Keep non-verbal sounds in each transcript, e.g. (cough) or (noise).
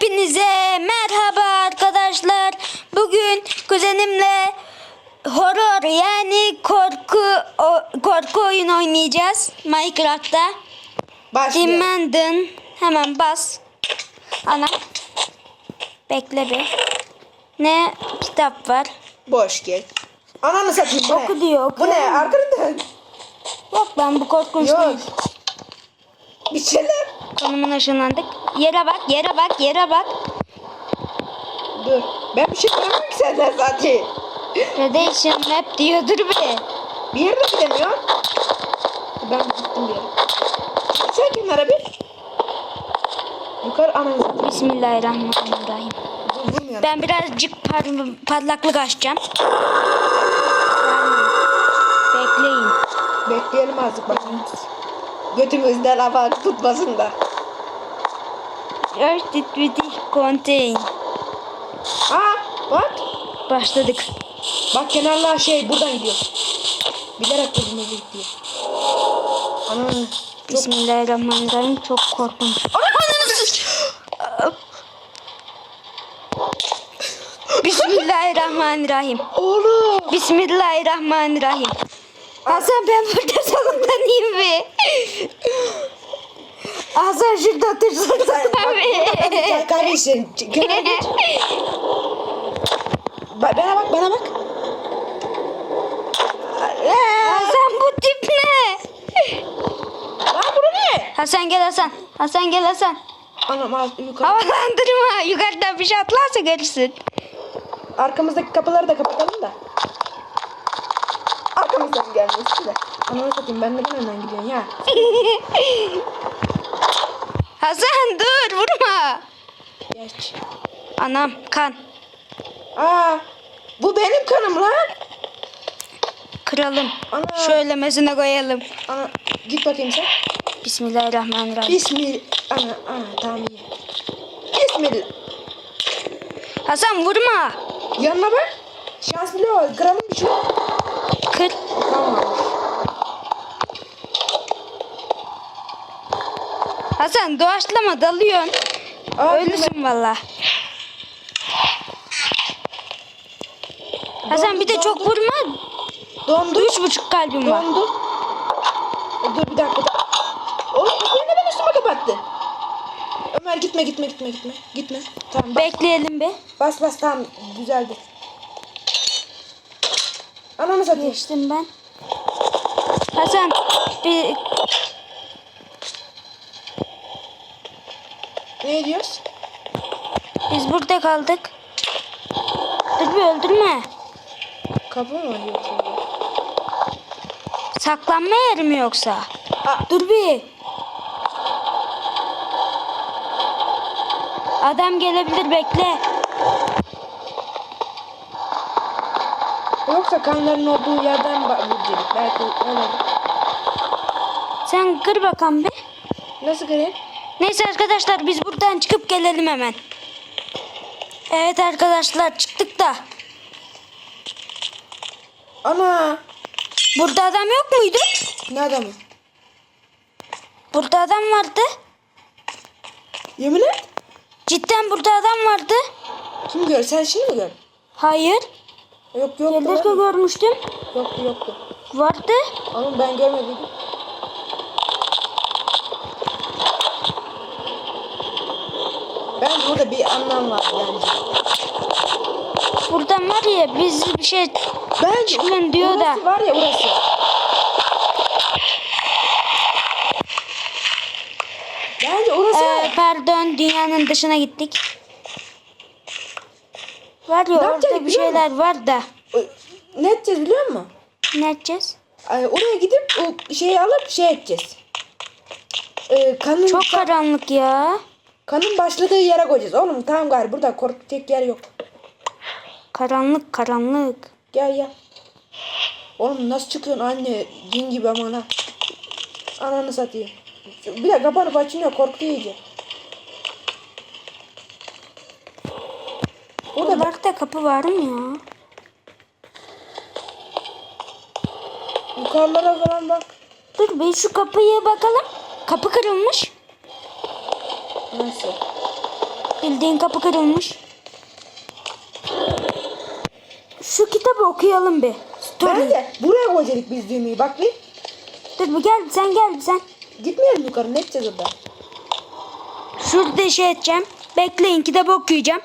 Hepinize merhaba arkadaşlar. Bugün kuzenimle horror yani korku o- korku oyun oynayacağız Minecraft'ta. Dimendin hemen bas. Ana. Bekle bir. Ne kitap var? Boş gel. Ananı satayım bu Oku ne? diyor, oku. Bu ne? Arkadan. Yok ben bu korkunç Yok. değil. Bir şeyler. Konumuna ışınlandık. Yere bak, yere bak, yere bak. Dur. Ben bir şey görmüyorum ki senden zaten. Redemption map diyordur be. Bir yere de gidemiyor. Ben gittim bir yere. Sen kenara bir. Yukarı satayım. Bismillahirrahmanirrahim. Dur. Ben birazcık par- parlaklık açacağım. Bekleyin. Bekleyelim azıcık bakayım. Götümüzden hava tutmasın da. Earth did we contain. Aa bak. Başladık. Bak kenarlar şey buradan gidiyor. Bilerek gözümüzü gidiyor. Ana. Çok Bismillahirrahmanirrahim. Çok korkunç. Bismillahirrahmanirrahim. Oğlum. Bismillahirrahmanirrahim. Hasan ben burada salondanayım be. Şurada otursun abi. Gel kardeşim. Kenara geç. Ba- Bana bak bana bak. Hasan bu tip ne? Lan bura ne? Hasan gel Hasan. Hasan gel Hasan. Anam az yukarı. Havalandırma. Yukarıdan bir şey atlarsa görürsün. Arkamızdaki kapıları da kapatalım da. Arkamızdan gelmesin de. Ananı satayım ben neden hemen gidiyorsun ya? (laughs) Hasan dur vurma. Geç. Anam kan. Aa, bu benim kanım lan. Kıralım. Ana. Şöylemesine koyalım. Ana git bakayım sen. Bismillahirrahmanirrahim. Bismillah. Ana, ana tamam iyi. Bismillah. Hasan vurma. Yanına bak. Şans bile var. Kıralım bir şey. Kır. Tamam. Hasan doğaçlama dalıyorsun. Aa, Ölürsün valla. Hasan bir de çok vurma. Dondu. Üç buçuk kalbim var. Dondu. E, Dur bir dakika. Oğlum kapıyı neden üstüme kapattı? Ömer gitme gitme gitme gitme. Gitme. Tamam bas Bekleyelim bir. bas, bas tamam güzeldi. Ananı satayım. Geçtim ben. Hasan bir Ne diyoruz? biz burada kaldık. Dur bir öldürme. Kapı mı var yoksa? Saklanma yeri mi yoksa? Aa, Dur bir. Adam gelebilir bekle. yoksa kanların olduğu yerden vuracak. Belki öyle. Sen kır bakalım bir. Nasıl kırayım? Neyse arkadaşlar biz buradan çıkıp gelelim hemen. Evet arkadaşlar çıktık da. Ana. Burada adam yok muydu? Ne adamı? Burada adam vardı. Yemin et. Cidden burada adam vardı. Kim gör? Sen şimdi mi gör? Hayır. Yok yok. Gelirken görmüştüm. Yoktu yoktu. Vardı. Ama ben görmedim. Ben burada bir anlam var bence. Buradan var ya biz bir şey Bence Çıkın diyor da. orası var ya orası. Bence orası Ee, pardon dünyanın dışına gittik. Var ya yapacağız orada bir şeyler var da. ne edeceğiz biliyor musun? Ne edeceğiz? Ay, oraya gidip o şeyi alıp şey edeceğiz. Ee, kanın, Çok karanlık ya. Kanın başladığı yere koyacağız. Oğlum tamam gari burada korkacak yer yok. Karanlık karanlık. Gel gel. Oğlum nasıl çıkıyorsun anne? Din gibi aman ha. Ananı satayım. Bir de kapanıp açınca korktu iyice. Burada bak. Buralarda kapı var mı ya? Yukarılara falan bak. Dur bir şu kapıya bakalım. Kapı kırılmış. Nasıl? Bildiğin kapı kırılmış. Şu kitabı okuyalım bir. Story. Bence buraya koyacaktık biz düğmeyi. Bak bir. Dur bir gel sen gel sen. Gitmeyelim yukarı. Ne edeceğiz orada? Şurada şey edeceğim. Bekleyin kitabı okuyacağım.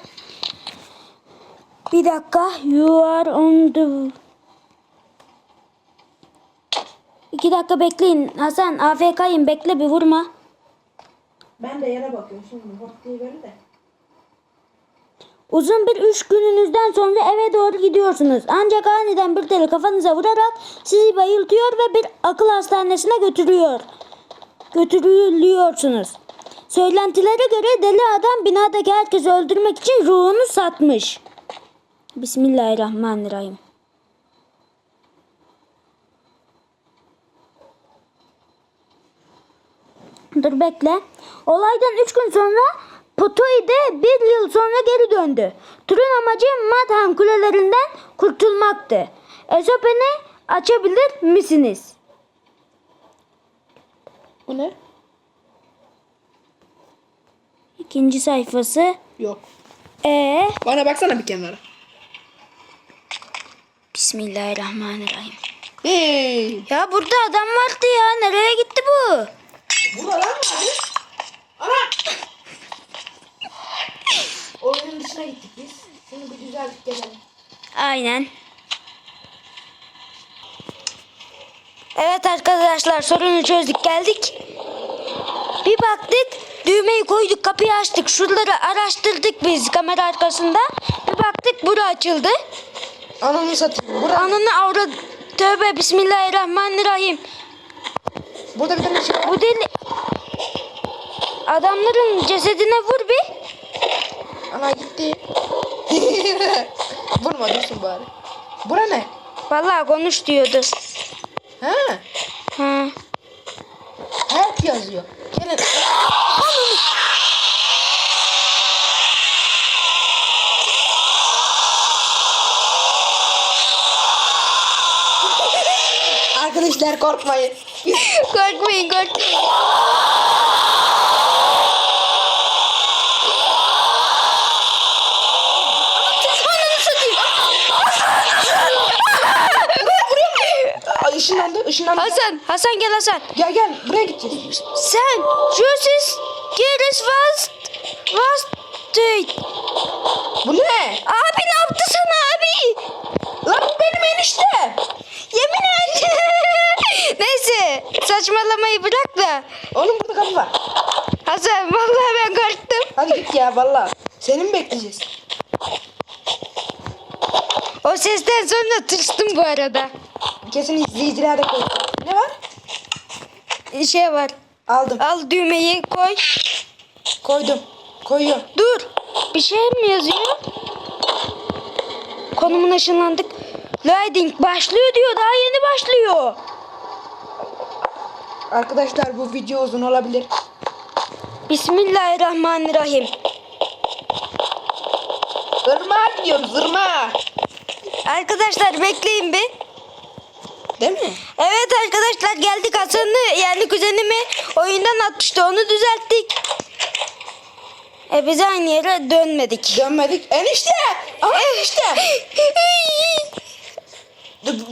Bir dakika. You are on the... İki dakika bekleyin. Hasan AFK'yim bekle bir vurma. Ben de yere bakıyorum şimdi. Diye böyle de. Uzun bir üç gününüzden sonra eve doğru gidiyorsunuz. Ancak aniden bir teli kafanıza vurarak sizi bayıltıyor ve bir akıl hastanesine götürüyor. Götürülüyorsunuz. Söylentilere göre deli adam binadaki herkesi öldürmek için ruhunu satmış. Bismillahirrahmanirrahim. Dur bekle. Olaydan 3 gün sonra Potoy'de bir yıl sonra geri döndü. Turun amacı Madhan kulelerinden kurtulmaktı. Ezopen'i açabilir misiniz? Bu ne? İkinci sayfası. Yok. E Bana baksana bir kenara. Bismillahirrahmanirrahim. Hey. Ya burada adam vardı ya. Nereye gitti bu? Burada lan abi. Ana. Oyunun dışına gittik biz. Şunu bir düzeltip gelelim. Aynen. Evet arkadaşlar sorunu çözdük geldik. Bir baktık düğmeyi koyduk kapıyı açtık şuraları araştırdık biz kamera arkasında. Bir baktık bura açıldı. Ananı satayım. Burada, Ananı avra tövbe bismillahirrahmanirrahim. Burada bir tane şey var. Bu deli adamların cesedine vur bir. Ana gitti. (laughs) Vurma dursun bari. Bura ne? Vallahi konuş diyordu. Ha? Ha. Help yazıyor. Gelin. Arkadaşlar korkmayın. Korkmayın korkmayın. Aa, ışınlandı. Hasan, Hasan gel Hasan. Gel gel buraya gideceğiz. Sen, Jusis, Geres Vast, Vast, Bu ne? Abi ne yaptı sana abi? Lan bu benim enişte. Neyse, saçmalamayı bırak da. Onun burada kapı var. Hasan, vallahi ben korktum. Hadi git ya valla. Seni mi bekleyeceğiz? O sesten sonra tırstım bu arada. Kesin izleyiciler de koy. Ne var? Şey var, Aldım. al düğmeyi koy. Koydum. Koyuyorum. Dur. Bir şey mi yazıyor? Konumuna ışınlandık. Loading başlıyor diyor. Daha yeni başlıyor. Arkadaşlar bu video uzun olabilir. Bismillahirrahmanirrahim. Zırma gidiyorum zırma. Arkadaşlar bekleyin bir. Değil mi? Evet arkadaşlar geldik Hasan'ı yani kuzenimi oyundan atmıştı onu düzelttik. E biz aynı yere dönmedik. Dönmedik. Enişte. Aha enişte.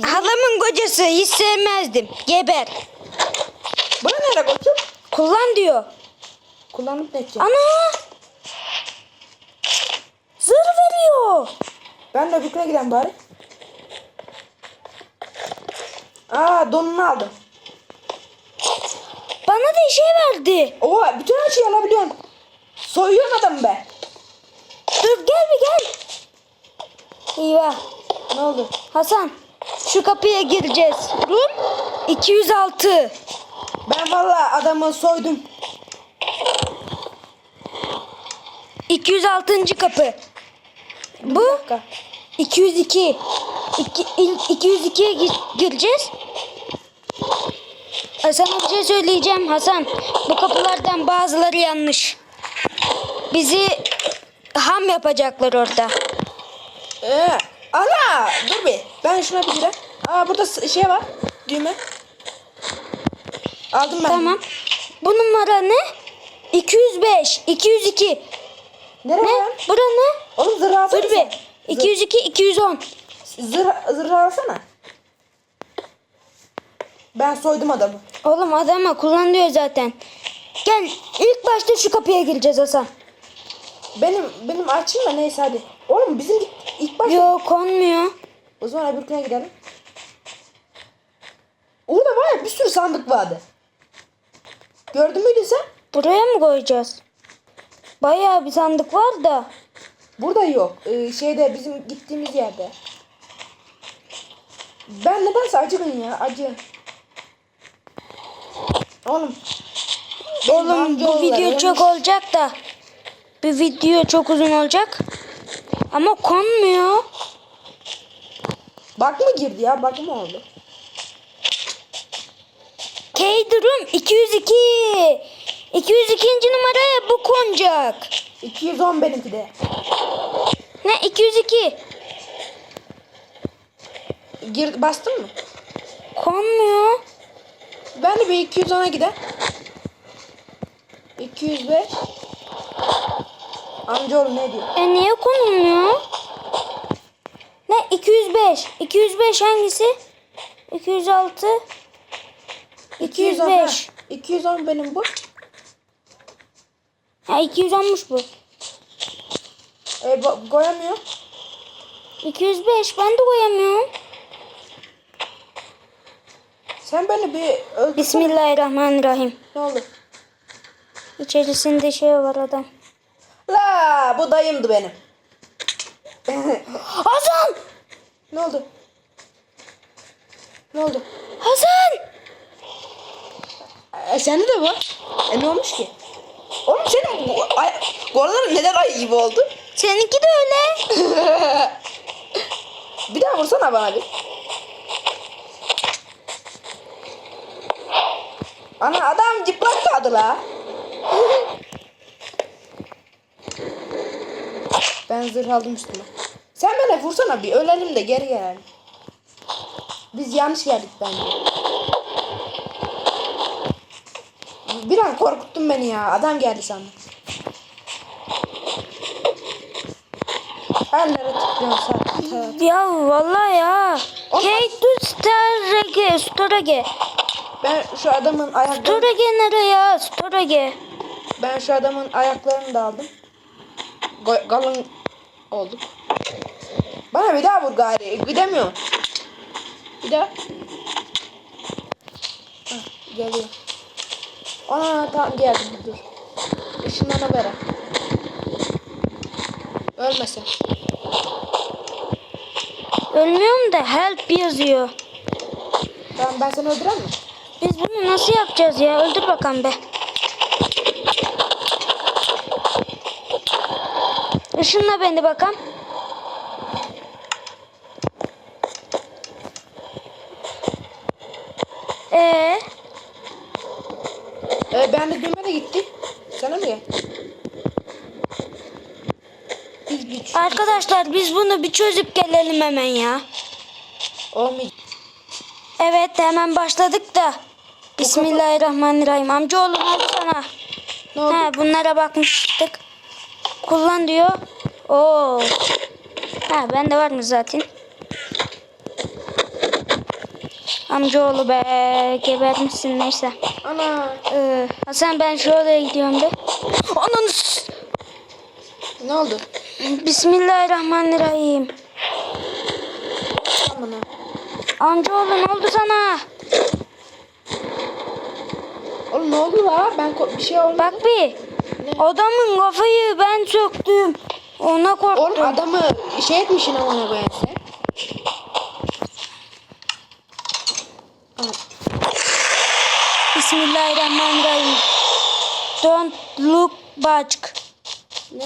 (laughs) Halamın kocası hiç sevmezdim. Geber. Bana nereye koydun? Kullan diyor. Kullanıp ne edeceğim? Ana! Zır veriyor. Ben de öbürküne giden bari. Aa donunu aldım. Bana da şey verdi. Oha bütün her şeyi alabiliyorsun. Soyuyorsun adamı be. Dur gel bir gel. Eyvah. Ne oldu? Hasan şu kapıya gireceğiz. Room 206. Ben valla adamı soydum. 206. kapı. Bu dakika. 202. İki, il- 202'ye gi- gireceğiz. Hasan'a bir şey söyleyeceğim Hasan. Bu kapılardan bazıları yanlış. Bizi ham yapacaklar orada. Ee, ana dur bir. Ben şuna bir gireyim. Aa burada şey var. Düğme. Aldım ben. Tamam. Bu numara ne? 205, 202. Nereye Ne? lan? Bura ne? Oğlum zırh alsana. Dur bir. 202 210. Zırh, zırh alsana. Ben soydum adamı. Oğlum adama kullan diyor zaten. Gel ilk başta şu kapıya gireceğiz Hasan. Benim benim açım da neyse hadi. Oğlum bizim ilk başta Yok konmuyor. o zaman öbürküne gidelim. Orada var ya bir sürü sandık vardı. Gördün müydün sen? Buraya mı koyacağız? Bayağı bir sandık var da. Burada yok. Ee, şeyde bizim gittiğimiz yerde. Ben nedense acıkın ya acı. Oğlum. Oğlum bu video çok olacak da. Bu video çok uzun olacak. Ama konmuyor. Bak mı girdi ya? Bak mı oldu? K-Durum 202. 202. numaraya bu konacak. 210 benimki de. Ne 202? Gir, bastın mı? Konmuyor. Ben de bir 210'a gider. 205. Amcaoğlu ne diyor? E niye konulmuyor? Ne 205? 205 hangisi? 206 210, 205. ha. 210 benim bu. Ha 210'muş bu. E, koyamıyor. 205 ben de koyamıyorum. Sen beni bir öldürsene. Bismillahirrahmanirrahim. Ne oldu? İçerisinde şey var adam. La bu dayımdı benim. Hasan! ne oldu? Ne oldu? Hasan! E, sende de var. E ne olmuş ki? Oğlum senin bu ay, golların neden ay gibi oldu? Seninki de öyle. (laughs) bir daha vursana bana bir. Ana adam cıplak kaldı la. (laughs) ben zırh aldım üstüme. Sen bana vursana bir ölelim de geri gelelim. Biz yanlış geldik bence. Bir an korkuttun beni ya. Adam geldi sandım. Ellere tıklıyorsun sen. Ya vallahi ya. Hey dur Storage, Storage. Ben şu adamın ayaklarını Storage nereye? Storage. ben şu adamın ayaklarını da aldım. Go- Galın olduk. Bana bir daha vur gari. Gidemiyorum. Bir daha. Hah, geliyor. Ana tamam geldi dur. Işınlana ver. Ölmesin. Ölmüyorum da help yazıyor. Tamam ben seni öldüremem mi? Biz bunu nasıl yapacağız ya? Öldür bakalım be. Işınla beni bakalım. Ee, Ee, ben de düğme de gitti. Sana mı gel? Biz bir arkadaşlar biz bunu bir çözüp gelelim hemen ya. olmayacak. Evet hemen başladık da. Bismillahirrahmanirrahim. Amcaoğlu ne oldu sana? Ne oldu? He, bunlara bakmıştık. Kullan diyor. Oo. Ha bende var mı zaten? Amcaoğlu be gebermişsin neyse. Ana. Ee, Hasan ben şu odaya gidiyorum be. Ananı Ne oldu? Bismillahirrahmanirrahim. Amına. Amcaoğlu ne oldu sana? Oğlum ne oldu la? Ben bir şey olmadı. Bak bir. Adamın kafayı ben söktüm. Ona korktum. Oğlum adamı şey etmişsin amına koyayım sen. Bismillahirrahmanirrahim. Don't look back. Ne?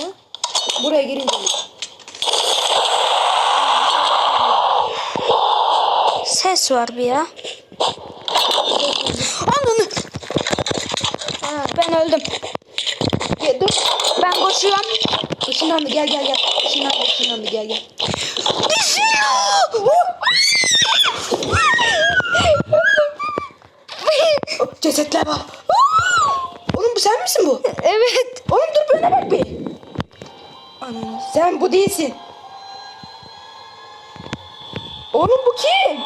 Buraya girince mi? Ses var bir ya. Ananı. Ha, Ben öldüm. gel, dur. Ben koşuyorum. Işınlandı gel gel gel. Işınlandı ışınlandı gel gel. Oh, Cesetler var. Oğlum bu sen misin bu? evet. Oğlum dur böyle bak bir. Sen bu değilsin. Oğlum bu kim?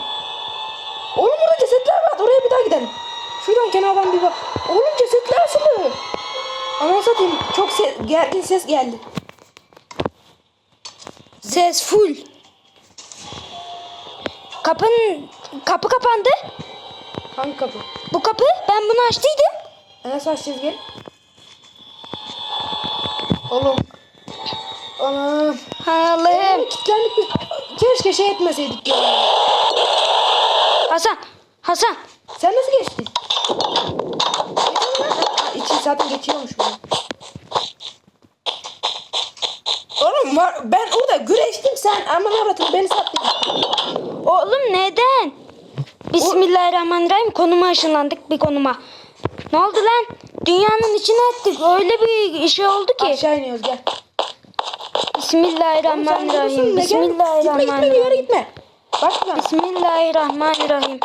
Oğlum burada cesetler var. Oraya bir daha gidelim. Şuradan kenardan bir bak. Oğlum cesetler asılı. Anam satayım. Çok ses, gergin ses geldi. Ses full. Kapın kapı kapandı. Hangi kapı? Bu kapı ben bunu açtıydım. Nasıl açacağız gel? Oğlum. Anam. Allah'ım. Kilitlendik biz. Keşke şey etmeseydik ya. Hasan. Hasan. Sen nasıl geçtin? İçi zaten geçiyormuş bu. Oğlum ben orada güreştim sen aman avratım beni sattın. Oğlum neden? Bismillahirrahmanirrahim. Konuma ışınlandık bir konuma. Ne oldu lan? Dünyanın içine ettik. Öyle bir şey oldu ki. Aşağı iniyoruz gel. Bismillahirrahmanirrahim. Gitme gitme bir yere Bismillahirrahmanirrahim. gitme. Bak lan. Bismillahirrahmanirrahim.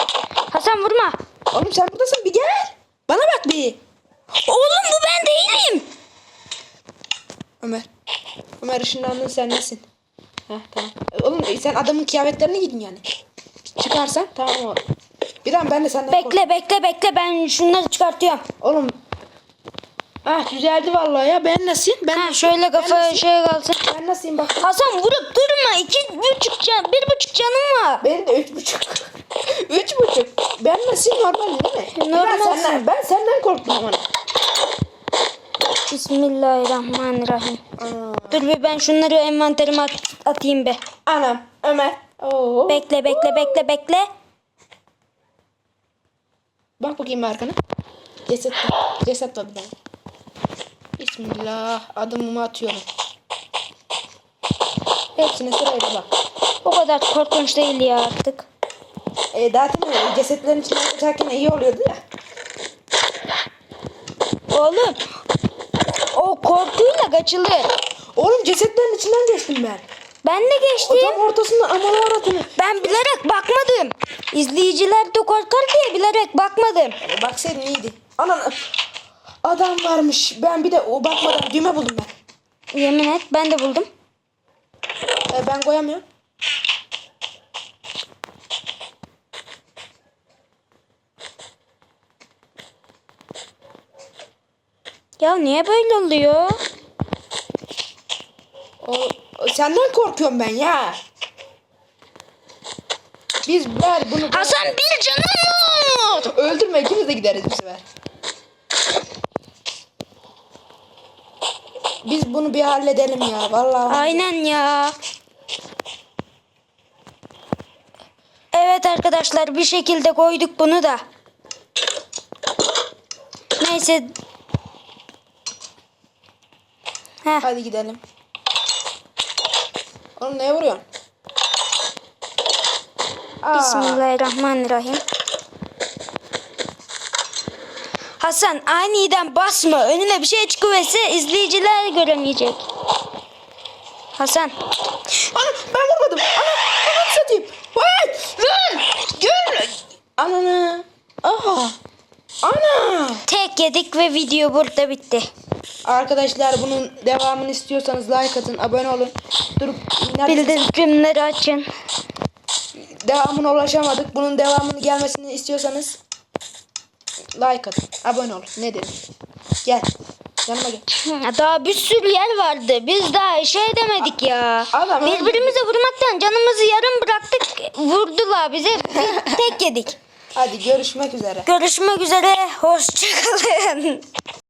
Hasan vurma. Oğlum sen buradasın bir gel. Bana bak bir. Oğlum bu ben değilim. Ömer. Ömer ışınlandın sen nesin? Heh tamam. Oğlum e, sen adamın kıyafetlerini giydin yani. Çıkarsan tamam oğlum. Bir daha ben de senden Bekle bekle bekle ben şunları çıkartıyorum. Oğlum. Ah düzeldi vallahi ya. Ben nasılım? Ben, Ha şöyle kafa şey kalsın. ben nasılım bak. Hasan vurup durma. İki buçuk can, bir buçuk canım var. Benim de üç buçuk. (laughs) üç buçuk. Ben nasılım normal değil mi? Ben Normalsin. senden, ben senden korktum ama. Bismillahirrahmanirrahim. Ana. Dur bir ben şunları envanterime at- atayım be. Anam. Ömer. Oo. Bekle bekle bekle bekle. Bak bakayım arkana. Ceset. Ceset var bir tane. Bismillah. Adımımı atıyorum. Hepsine sırayla bak. O kadar korkunç değil ya artık. E, zaten e, cesetlerin içinden geçerken iyi oluyordu ya. Oğlum o korkuyla kaçılır. Oğlum cesetlerin içinden geçtim ben. Ben de geçtim. tam ortasında aman avratını. Ben bilerek bakmadım. İzleyiciler de korkar diye bilerek bakmadım. E, baksaydın iyiydi. Anan adam varmış. Ben bir de o bakmadan düğme buldum ben. Yemin et ben de buldum. E, ben koyamıyorum. Ya niye böyle oluyor? O, o- senden korkuyorum ben ya. Biz ver bunu. Hasan bir canım. Öldürme ikimiz de gideriz bu sefer. Biz bunu bir halledelim ya vallahi. Aynen ya. Evet arkadaşlar bir şekilde koyduk bunu da. Neyse. Heh. Hadi gidelim. Oğlum neye vuruyorsun? Aa, Bismillahirrahmanirrahim. Hasan aniden basma. Önüne bir şey çıkıverse izleyiciler göremeyecek. Hasan. Ana ben vurmadım. Ana ana satayım. Vay! Lan! Gör! Ananı. Aha. Ana. Tek yedik ve video burada bitti. Arkadaşlar bunun devamını istiyorsanız like atın, abone olun. Durup Bildirimleri açın. devamına ulaşamadık. Bunun devamını gelmesini istiyorsanız like atın, abone olun. Ne dedim? Gel. Yanıma gel. (laughs) Daha bir sürü yer vardı. Biz daha şey demedik ya. Adam. Birbirimize vurmaktan canımızı yarım bıraktık. Vurdular bize. (laughs) Tek yedik. Hadi görüşmek üzere. Görüşmek üzere. Hoşçakalın.